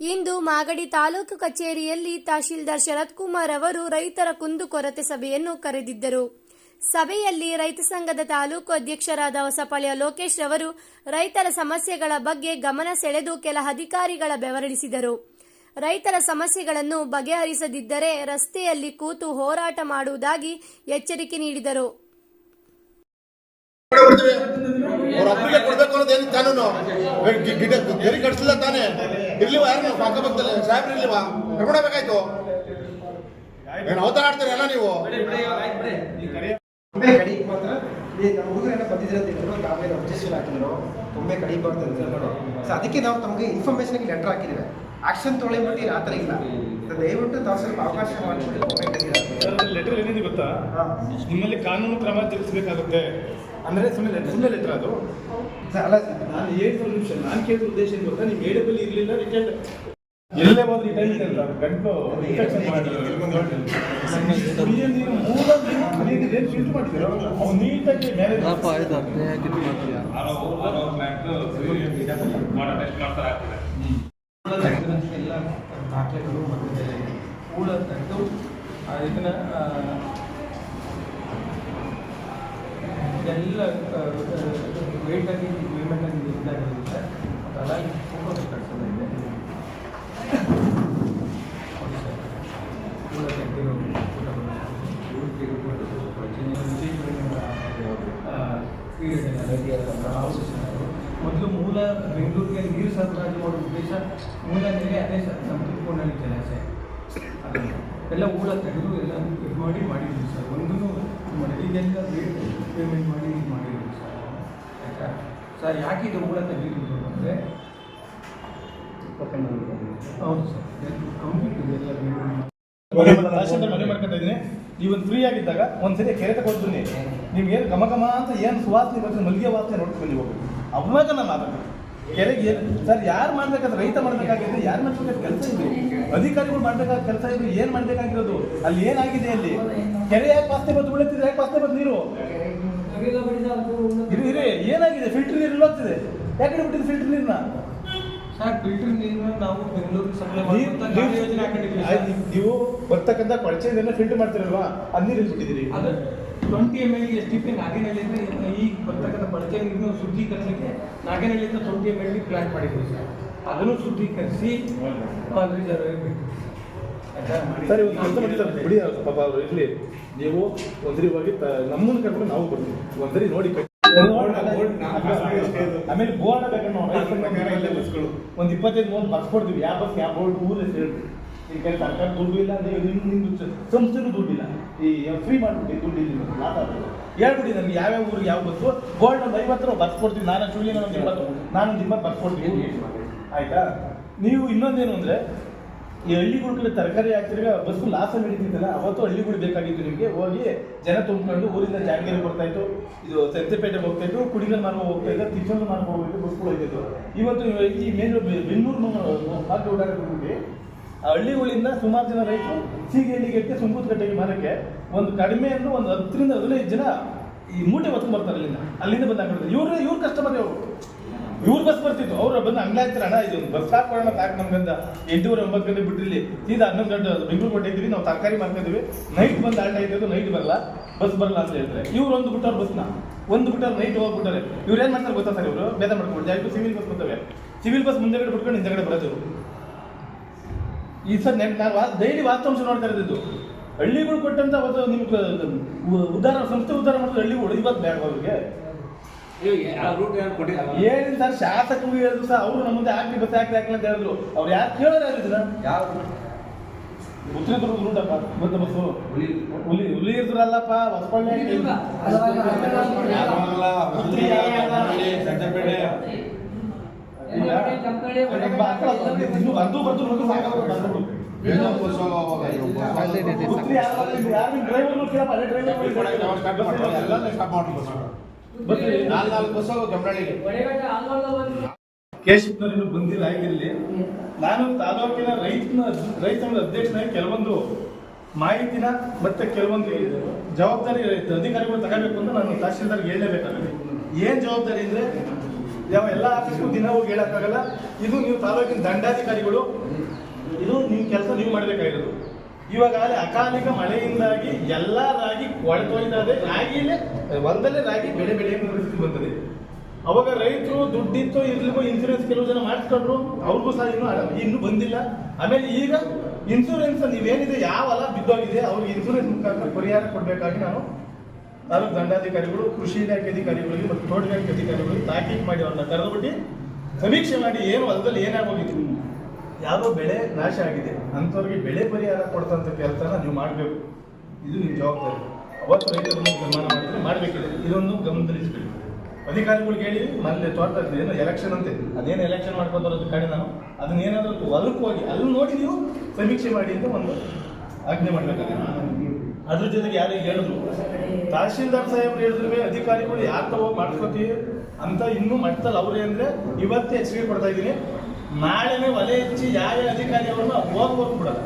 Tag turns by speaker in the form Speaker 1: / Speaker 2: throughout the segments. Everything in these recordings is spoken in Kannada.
Speaker 1: ಇಂದು ಮಾಗಡಿ ತಾಲೂಕು ಕಚೇರಿಯಲ್ಲಿ ತಹಶೀಲ್ದಾರ್ ಶರತ್ ಕುಮಾರ್ ಅವರು ರೈತರ ಕುಂದುಕೊರತೆ ಸಭೆಯನ್ನು ಕರೆದಿದ್ದರು. ಸಭೆಯಲ್ಲಿ ರೈತ ಸಂಘದ ತಾಲೂಕು ಅಧ್ಯಕ್ಷರಾದ ಹೊಸಪಾಳ್ಯ ಲೋಕೇಶ್ ಅವರು ರೈತರ ಸಮಸ್ಯೆಗಳ ಬಗ್ಗೆ ಗಮನ ಸೆಳೆದು ಕೆಲ ಅಧಿಕಾರಿಗಳ ಬೆವರಳಿಸಿದರು ರೈತರ ಸಮಸ್ಯೆಗಳನ್ನು ಬಗೆಹರಿಸದಿದ್ದರೆ ರಸ್ತೆಯಲ್ಲಿ ಕೂತು ಹೋರಾಟ ಮಾಡುವುದಾಗಿ ಎಚ್ಚರಿಕೆ ನೀಡಿದರು.
Speaker 2: ಬಿಡ್ತೀವಿ ಅವ್ರ ಒಬ್ಬರಿಗೆ ಕೊಡ್ಬೇಕು ಅನ್ನೋದು ಏನು ಕಾನೂನು ಗಿಡ ಗರಿ ಕಟ್ಸಿಲ್ಲ ತಾನೇ. ಇರ್ಲಿವ ಯಾರು ಅಕ್ಕಪಕ್ಕದಲ್ಲಿ ಸಾಹೇಬ್ರು ಇರ್ಲಿವಾ? ಕರ್ಕೊಂಡೋಗ್ಬೇಕಾಯ್ತು ಏನು ಅವತಾರ ಆಡ್ತೀರಿ ಎಲ್ಲ ನೀವು?
Speaker 3: ಒಮ್ಮೆ ಹುಡುಗರೆಲ್ಲ ಬಂದಿದ್ರೆ ಅಂತ ಹೇಳಿದ್ರು. ಆಮೇಲೆ ಅಬ್ಜೆಕ್ಷನ್ ಹಾಕಿದ್ರು. ಒಮ್ಮೆ ಕಡಿಬಾರ್ದು ಅಂತ ಹೇಳ್ಬಿಟ್ಟು ಸೊ ಅದಕ್ಕೆ ನಾವು ತಮಗೆ ಇನ್ಫಾರ್ಮೇಷನ್ಗೆ ಲೆಟರ್ ಹಾಕಿದ್ದೇವೆ. ಆಕ್ಷನ್ ತೊಗೊಳ್ಬಿಟ್ಟು ಆ ಥರ ಇಲ್ಲ. ಸೊ ದಯವಿಟ್ಟು ತಾವು ಸ್ವಲ್ಪ ಅವಕಾಶ ಮಾಡಿಬಿಟ್ಟು ಒಮ್ಮೆ ಕಡಿ
Speaker 4: ಲೆಟರ್ ಏನಿದೆ ಗೊತ್ತಾ? ನಿಮ್ಮಲ್ಲಿ ಕಾನೂನು ಕ್ರಮ ಜರುಗಿಸಬೇಕಾಗುತ್ತೆ ಅಂದ್ರೆ ಸುಮ್ಮನೆ ಸುಮ್ಮನೆ ಲೆಟರ್ ಅದು?
Speaker 3: ಅಲ್ಲ
Speaker 4: ನಾನು ಹೇಳಿದ ನಿಮಿಷ ನಾನು ಕೇಳಿದ ಉದ್ದೇಶ ಏನು ಗೊತ್ತಾ? ನೀವು ಏಡಬಲ್ಲಿ ಇರಲಿಲ್ಲ ರಿಟರ್ನ್ ಎಲ್ಲೇ ಹೋದ್ರೆ ರಿಟರ್ನ್ ಅಲ್ಲ ಗಂಟು ಇನ್ಫೆಕ್ಷನ್ ಮಾಡಿ ಕುಡಿಯೋ ನೀರು ಮೂಲ ನೀರು ಕುಡಿಯೋದು ಏನು ಫಿಲ್ಟರ್ ಮಾಡಿದ್ದೀರೋ ಅವ್ನು ನೀಟಾಗಿ ಮ್ಯಾನೇಜ್
Speaker 5: ಎಲ್ಲ ದಾಖಲೆಗಳು ಮತ್ತು ಕೂಡ ತೆಗೆದು ಆ, ಇದನ್ನ ಆ, ಎಲ್ಲ ವೇಟಾಗಿ ಪೇಮೆಂಟಾಗಿ ಇದ್ದಾಗಿರುತ್ತೆ ಅದೆಲ್ಲ ಫೋಟೋ ಕಳಿಸೋದಿದೆ ಮೊದಲು ಮೂಲ ಬೆಂಗಳೂರಿಗೆ ನೀರು ಸರಬರಾಜು ಮಾಡೋ ಉದ್ದೇಶ ಮೂಲ ನೆಲೆ ಅದೇ ನಮ್ಮ ತಿಳ್ಕೊಂಡಲ್ಲಿ ಜಲಾಶಯ ಎಲ್ಲ ಊಳ ತೆಗೆದು ಎಲ್ಲ ಇದು ಮಾಡಿ ಮಾಡಿದ್ದೀವಿ ಸರ್. ಒಂದೂ ಮಾಡಿ ಇದೆಲ್ಲ ಪೇಮೆಂಟ್ ಮಾಡಿ ಇದು ಮಾಡಿರೋದು ಸರ್. ಆಯಿತಾ? ಸರ್ ಯಾಕೆ ಇದು ಕೂಡ ತೆಗೆದಿದ್ದು ಅಂದರೆ? ಹೌದು ಸರ್. ಕಂಪ್ಲೀಟ್ ಇದೆಲ್ಲ
Speaker 4: ತಹಶೀಲ್ದಾರ್ ಮನೆ ಮಾಡ್ಕೊತಾ ಇದ್ದೀನಿ. ಇವತ್ತು ಫ್ರೀ ಆಗಿದ್ದಾಗ ಒಂದ್ಸರಿ ಕೆರೆತ ತಗೊಂಡು ಬನ್ನಿ. ನಿಮ್ಗೆ ಗಮಗಮ ಘಮ ಘಮ ಅಂತ ಏನು ಸುವಾಸನೆ ಬರ್ತದೆ ಮಲ್ಲಿಗೆ ವಾಸನೆ ನೋಡ್ಕೊಂಡು ಬನ್ನಿ ಹೋಗಿ ಅವಾಗ ನಾನು ಮಾತಾಡ್ತೀನಿ. ಕೆರೆಗೆ ಸರ್ ಯಾರು ಮಾಡ್ಬೇಕಾದ್ರೆ ರೈತ ಮಾಡ್ಬೇಕಾಗಿದೆ ಯಾರು ಮಾಡ್ಬೇಕಾದ ಕೆಲಸ ಇದೆ? ಅಧಿಕಾರಿಗಳು ಮಾಡ್ಬೇಕಾದ ಕೆಲಸ ಇದೆ ಏನು ಮಾಡ್ಬೇಕಾಗಿರೋದು? ಅಲ್ಲಿ ಏನಾಗಿದೆ ಅಲ್ಲಿ? ಕೆರೆ ಯಾಕೆ ಪಾಸ್ತೆ ಬಂದು ಉಳಿತಿದ್ರೆ ಯಾಕೆ ಪಾಸ್ತೆ ಬಂದು ನೀರು? ಇರಿ ಏನಾಗಿದೆ? ಫಿಲ್ಟರ್ ನೀರು ಇಲ್ಲೋಗ್ತಿದೆ ಯಾಕೆ ಬಿಟ್ಟಿದೆ ಫಿಲ್ಟರ್ ನೀರನ್ನ
Speaker 5: ನಾವು
Speaker 4: ಬರ್ತಕ್ಕಂಥ ಕೊಳಚೆ ನೀರನ್ನ ಫಿಲ್ಟರ್ ಮಾಡ್ತಿರಲ್ವಾ? ಅದ್ ನೀರು
Speaker 5: ಬಿಟ್ಟಿದ್ರಿ twenty M L S D P ನಾಗೇನಹಳ್ಳಿಯಿಂದ ಈಗ ಬರ್ತಕ್ಕಂಥ ಬಳಕೆ ನೀರನ್ನು ಶುದ್ಧೀಕರಣಕ್ಕೆ ನಾಗೇನಹಳ್ಳಿಯಿಂದ ಟ್ವೆಂಟಿ ಎಂ ಎಲ್ ಪ್ಲಾನ್ ಮಾಡಿದ್ದೀವಿ ಸರ್. ಅದನ್ನು ಶುದ್ಧೀಕರಿಸಿ
Speaker 4: ಸರಿ ಬಿಡಿ. ಪಾಪ ಅವ್ರು ಇರ್ಲಿ. ನೀವು ತ- ನಮ್ಮನ್ನ ಕರ್ಕೊಂಡು ನಾವು ಬರ್ತೀವಿ. ಒಂದ್ರಿ ನೋಡಿ. ಆಮೇಲೆ ಬೋರ್ಡ್ ಬೇಕಣ್ಣ ಒಂದ್ ಇಪ್ಪತ್ತೈದು ಮೂವತ್ತು ಬಸ್ ಕೊಡ್ತೀವಿ. ಯಾವ ಬಸ್ ಯಾವ ಬೋರ್ಡ್ ಊರ ಈಗ ಸರ್ಕಾರ ದುಡ್ಡು ಇಲ್ಲ ನಿಮ್ ನಿಮ್ದು ಸಂಸ್ಥೆನೂ ದುಡ್ಡಿಲ್ಲ ಈ ಫ್ರೀ ಮಾಡ್ಬಿಟ್ಟು ದುಡ್ಡು ಇಲ್ಲ ಲಾಭ. ಹೇಳ್ಬಿಡಿ ನನಗೆ ಯಾವ್ಯಾವ ಊರಿಗೆ ಯಾವ ಬಸ್ಸು ಗೋಲ್ಡ್ ಒಂದು ಐವತ್ತು ಬಸ್ ಕೊಡ್ತೀನಿ. ನಾನು ಚೂಲಿ ನಾನು ಇಪ್ಪತ್ತು ನಾನೊಂದು ಇಪ್ಪತ್ತು ಬಸ್ ಕೊಡ್ತೀನಿ ಆಯ್ತಾ? ನೀವು ಇನ್ನೊಂದೇನು ಅಂದ್ರೆ ಈ ಹಳ್ಳಿಗಳ ಕಡೆ ತರಕಾರಿ ಹಾಕ್ತಿರ್ಗ ಬಸ್ಸು ಲಾಸ ನಡೀತಿದ್ದಲ್ಲ ಅವತ್ತು ಹಳ್ಳಿಗಳು ಬೇಕಾಗಿತ್ತು ನಿಮಗೆ. ಹೋಗಿ ಜನ ತುಂಬಿಕೊಂಡು ಊರಿಂದ ಜಾಂಗೇರಿ ಬರ್ತಾ ಇತ್ತು. ಇದು ಸತ್ಯಪೇಟೆಗೆ ಹೋಗ್ತಾ ಇತ್ತು ಕುಡಿಗಲ್ ಮಾರ್ಗ ಹೋಗ್ತಾ ಇದ್ದ ತಿರ್ಚಂದ್ರ ಮಾರ್ಗ ಹೋಗ್ಬೇಕು ಬಸ್ಗಳು ಹೋಗ್ತಿತ್ತು ಇವತ್ತು ಈ ಮೇನ್ ಬೆಂಗಳೂರು ಮಾರ್ಗ ಓಡಾಡೋದ್ರಲ್ಲಿ ಆ ಹಳ್ಳಿಗಳಿಂದ ಸುಮಾರು ಜನ ರೈತರು ಸೀಗೆಹಳ್ಳಿಗೆ ಕಟ್ಟೆಗೆ ಮರಕ್ಕೆ ಒಂದು ಕಡಿಮೆ ಅಂದ್ರೆ ಒಂದು ಹತ್ತರಿಂದ ಹದಿನೈದು ಜನ ಈ ಮೂಟೆ ಹೊತ್ಕೊಂಡು ಬರ್ತಾರೆ ಅಲ್ಲಿಂದ. ಅಲ್ಲಿಂದ ಬಂದು ಹಾಕಿದ್ರೆ ಇವ್ರೆ, ಇವ್ರ ಕಸ್ಟಮರ್ ಅವರು ಇವ್ರು ಬಸ್ ಬರ್ತಿತ್ತು. ಅವ್ರು ಬಂದು ಹಂಗಾಯ್ತಾರೆ ಅಣ್ಣ ಇದು ಬಸ್ ಹಾಕೋಣ ಸಾಕು ನಮ್ಗಂತ. ಎಂಟೂವರೆ ಒಂಬತ್ತು ಗಂಟೆ ಬಿಟ್ಟಿರಲಿ ಸೀದಾ ಹನ್ನೊಂದು ಗಂಟೆ ಬೆಂಗಳೂರು ಕೊಟ್ಟಿದ್ದೀವಿ ನಾವು ತರಕಾರಿ ಮಾಡ್ಕೊಂಡಿದ್ವಿ ನೈಟ್ ಬಂದು ಆಟ ಇದ್ದು ನೈಟ್ ಬರಲ್ಲ. ಬಸ್ ಬರಲ್ಲ ಅಂತ ಹೇಳ್ತಾರೆ ಇವ್ರು ಒಂದು ಬಿಟ್ಟವ್ರು ಬಸ್ನ ಒಂದು ಬಿಟ್ಟವ್ರು ನೈಟ್ ಹೋಗ್ಬಿಟ್ಟಾರೆ ಇವ್ರು ಏನು ಮಾಡ್ತಾರೆ ಗೊತ್ತಾ ಸರ್ ಇವರು? ಬೇದ ಮಾಡ್ಕೊಂಡು ಜಾಯ್ತು ಸಿವಿಲ್ ಬಸ್ ಬರ್ತವೆ. ಸಿವಿಲ್ ಬಸ್ ಮುಂದೆಗಡೆ ಬಿಟ್ಕೊಂಡು ಹಿಂದೆಗಡೆ ಬರೋದು ಇವ್ರು. ಈ ಸರ್ ನೆನ್ ನಾನು ವಾ ಡೈಲಿ ವಾಸ್ತವಾಂಶ ನೋಡ್ತಾ ಇರೋದು ಹಳ್ಳಿಗಳು ಕೊಟ್ಟಂತ ಒಂದು ನಿಮ್ಗೆ ಉ- ಉದ್ಧಾರ ಸಂಸ್ಥೆ ಉದ್ಧಾರ ಮಾಡಿದ್ರೆ ಹಳ್ಳಿಗಳು ಇವತ್ತು ಬೇಡ ಅವ್ರಿಗೆ. ಏನಿಲ್ಲ ಸರ್ ಶಾಸಕರು ಹೇಳಿದ್ರು ಸರ್ ಅವರು ನಮ್ಮ ಮುಂದೆ ಹಾಕಿ ಬಸ್ ಹಾಕಿ ಹಾಕಿ ಅಂತ ಹೇಳಿದ್ರು. ಅವ್ರು ಯಾರು ಕೇಳೋರು ಯಾರು ಇದನ್ನ ಉತ್ತರ ದುರ್ಗದ ರೂಟಪ್ಪ ಬಸ್ಸು ಹುಲಿ ಹುಲಿ ಇರ್ತಾರಲ್ಲಪ್ಪ ಹೊಸಪಳ್ಳಿ ಕೇಶಪ್ನವ್ರು ಬಂದಿಲ್ಲ ಆಗಿರಲಿ ನಾನು ತಾಲೂಕಿನ ರೈತನ ರೈತನ ಅಧ್ಯಕ್ಷನಾಗಿ ಕೆಲವೊಂದು ಮಾಹಿತಿನ ಮತ್ತೆ ಕೆಲವೊಂದು ಜವಾಬ್ದಾರಿ ಅಧಿಕಾರಿಗಳು ತಗೋಬೇಕು ಅಂತ ನಾನು ತಹಶೀಲ್ದಾರ್ಗೆ ಹೇಳಲೇಬೇಕಾಗುತ್ತೆ ಏನ್ ಜವಾಬ್ದಾರಿ ಅಂದ್ರೆ ಯಾವ ಎಲ್ಲ ಆಫೀಸ್ಗೂ ದಿನ ಹೋಗಿ ಹೇಳೋಕ್ಕಾಗಲ್ಲ. ಇದು ನೀವು ತಾಲೂಕಿನ ದಂಡಾಧಿಕಾರಿಗಳು. ಇದು ನಿಮ್ಮ ಕೆಲಸ ನೀವು ಮಾಡಬೇಕಾಗಿರೋದು. ಇವಾಗಲೇ ಅಕಾಲಿಕ ಮಳೆಯಿಂದಾಗಿ ಎಲ್ಲ ರಾಗಿ ಕೊಳ್ತೋಯ್ತದೆ ರಾಗಿಲೇ ಒಂದಲ್ಲೇ ರಾಗಿ ಬೆಳೆ ಬೆಳೆಯನ್ನು ಪರಿಸ್ಥಿತಿ ಬಂದಿದೆ. ಅವಾಗ ರೈತರು ದುಡ್ಡಿತ್ತು, ಇರ್ಲಿಕ್ಕೂ ಇನ್ಸೂರೆನ್ಸ್ ಕೆಲವು ಜನ ಮಾಡಿಸ್ಕೊಂಡ್ರು. ಅವ್ರಿಗೂ ಸಹ ಇನ್ನೂ ಇನ್ನೂ ಬಂದಿಲ್ಲ. ಆಮೇಲೆ ಈಗ ಇನ್ಸೂರೆನ್ಸ್ ನೀವೇನಿದೆ, ಯಾವ ಹೊಲ ಬಿದ್ದೋಗಿದೆ, ಅವ್ರಿಗೆ ಇನ್ಸೂರೆನ್ಸ್ ಮುಖಾಂತರ ಪರಿಹಾರ ಕೊಡಬೇಕಾಗಿ ನಾನು ತಾಲೂಕು ದಂಡಾಧಿಕಾರಿಗಳು, ಕೃಷಿ ಇಲಾಖೆ ಅಧಿಕಾರಿಗಳಿಗೆ ಮತ್ತು ತೋಟಗಾರಿಕೆ ಅಧಿಕಾರಿಗಳಿಗೆ ತಾಕೀತು ಮಾಡಿ ಅವ್ರನ್ನ ಕರೆದುಬಿಟ್ಟು ಸಮೀಕ್ಷೆ ಮಾಡಿ ಏನು ಹೊಲದಲ್ಲಿ ಏನಾಗೋಗಿತ್ತು ಯಾವುದೋ ಬೆಳೆ ನಾಶ ಆಗಿದೆ. ಅಂಥವ್ರಿಗೆ ಬೆಳೆ ಪರಿಹಾರ ಕೊಡ್ತಂಥ ಕೆಲಸನ ನೀವು ಮಾಡಬೇಕು. ಇದು ನಿಮ್ಮ ಜವಾಬ್ದಾರಿ. ಅವತ್ತು ರೈತರನ್ನು ಸನ್ಮಾನ ಮಾಡಿದ್ರೆ ಮಾಡಬೇಕಿದೆ. ಇದೊಂದು ಗಮನದಲ್ಲಿಸ್ಬೇಕು ಅಧಿಕಾರಿಗಳಿಗೆ ಹೇಳಿ ಮೊನ್ನೆ ತೋಟ ಏನೋ ಎಲೆಕ್ಷನ್ ಅಂತೆ. ಅದೇನು ಎಲೆಕ್ಷನ್ ಬರೋದು ಕಡೆ ನಾನು. ಅದನ್ನ ಏನಾದರೂ ಹೊಲಕ್ಕೆ ಹೋಗಿ ಅಲ್ಲಿ ನೋಡಿ ನೀವು ಸಮೀಕ್ಷೆ ಮಾಡಿ ಅಂತ ಒಂದು ಆಜ್ಞೆ ಮಾಡಬೇಕಾಗಿದೆ. ಅದ್ರ ಜೊತೆಗೆ ಯಾರು ಹೇಳಿದ್ರು, ತಹಶೀಲ್ದಾರ್ ಸಾಹೇಬ್ರು ಹೇಳಿದ್ರು ಅಧಿಕಾರಿಗಳು ಯಾಕೆ ತಗೋ ಮಾಡ್ಕೋತೀವಿ ಅಂತ ಇನ್ನೂ ಮಟ್ಟದಲ್ಲಿ ಅವ್ರೆ ಅಂದ್ರೆ ಇವತ್ತೇ ಎಚ್ಚರಿಕೆ ಕೊಡ್ತಾ ಇದ್ದೀನಿ. ನಾಳೆನೇ ಒಲೆ ಹೆಚ್ಚಿ ಯಾವ ಅಧಿಕಾರಿ ಅವ್ರನ್ನ ಹೋಗ್ಬೋದು ಬಿಡಲ್ಲ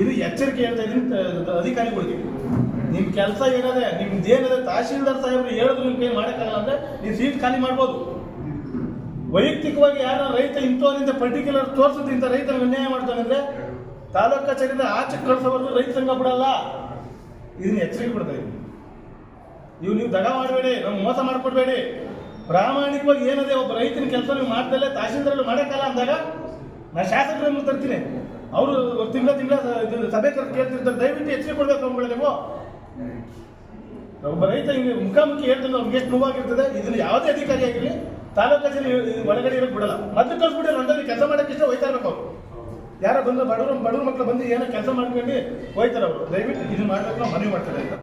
Speaker 4: ಇದು ಎಚ್ಚರಿಕೆ ಹೇಳ್ತಾ ಇದ್ದೀನಿ ಅಧಿಕಾರಿಗಳಿಗೆ. ನಿಮ್ ಕೆಲಸ ಏನದೆ, ನಿಮ್ದು ಏನಿದೆ, ತಹಶೀಲ್ದಾರ್ ಸಾಹೇಬ್ರು ಹೇಳಿದ್ರು ನಿಮ್ ಕೈ ಮಾಡೋಕ್ಕಾಗಲ್ಲ ಅಂದ್ರೆ ನೀವು ಸೀಟ್ ಖಾಲಿ ಮಾಡ್ಬೋದು. ವೈಯಕ್ತಿಕವಾಗಿ ಯಾರು ರೈತ ಇಂಥವರಿಂದ ಪರ್ಟಿಕ್ಯುಲರ್ ತೋರ್ಸೋದಿಂತ ಇಂಥ ರೈತರ ಅನ್ಯಾಯ ಮಾಡ್ತಾನೆ ಅಂದ್ರೆ ತಾಲೂಕು ಕಚೇರಿಯಿಂದ ಆಚೆ ಕಳಿಸೋವರೆಗೂ ರೈತ ಸಂಘ ಬಿಡಲ್ಲ. ಇದನ್ನ ಎಚ್ಚರಿಕೆ ಕೊಡ್ತಾ ಇದ್ದೀನಿ. ಇವು ನೀವು ದಗ ಮಾಡಬೇಡಿ, ನಮ್ಗೆ ಮೋಸ ಮಾಡ್ಕೊಡ್ಬೇಡಿ. ಪ್ರಾಮಾಣಿಕವಾಗಿ ಏನದೆ ಒಬ್ಬ ರೈತನ ಕೆಲಸ ನೀವು ಮಾಡ್ದಲ್ಲೇ ತಹಶೀಲ್ದಾರಲ್ಲಿ ಮಾಡೋಕ್ಕಲ್ಲ ಅಂದಾಗ ನಾ ಮುಂದೆ ತರ್ತೀನಿ. ಅವರು ತಿಂಗಳ ತಿಂಗಳ ಸಭೆ ಕೇಳ್ತಿರ್ತಾರೆ, ದಯವಿಟ್ಟು ಎಚ್ಚರಿಕೆ ಕೊಡ್ಬೇಕು ಅವುಗಳ ನೀವು. ಒಬ್ಬ ರೈತ ಹಿಂಗೆ ಮುಖಾಮುಖಿ ಹೇಳ್ತಾನೆ ಅವ್ರಿಗೆ ಎಷ್ಟು ನೋವಾಗಿರ್ತದೆ, ಇದನ್ನ ಯಾವುದೇ ಅಧಿಕಾರಿ ಆಗಿರಲಿ, ತಾಲೂಕಲ್ಲಿ ಒಳಗಡೆ ಇರೋಕ್ಕೆ ಬಿಡಲ್ಲ. ಮತ್ತೆ ಕಳ್ಸ್ಬಿಟ್ಟು ಅಂದ್ರೆ ಕೆಲಸ ಮಾಡೋಕ್ಕೆ ಇಷ್ಟ ಹೋಯ್ತಾ ಇರ್ಬೇಕು ಅವ್ರು. ಯಾರೋ ಬಂದು ಬಡವರು ಬಡವ್ರ ಮಕ್ಕಳು ಬಂದು ಏನೋ ಕೆಲಸ ಮಾಡ್ಕೊಂಡು ಹೋಯ್ತಾರೆ ಅವರು. ದಯವಿಟ್ಟು ಇದನ್ನ ಮಾಡ್ಬೇಕು, ನಾವು ಮನವಿ ಮಾಡ್ತಾರೆ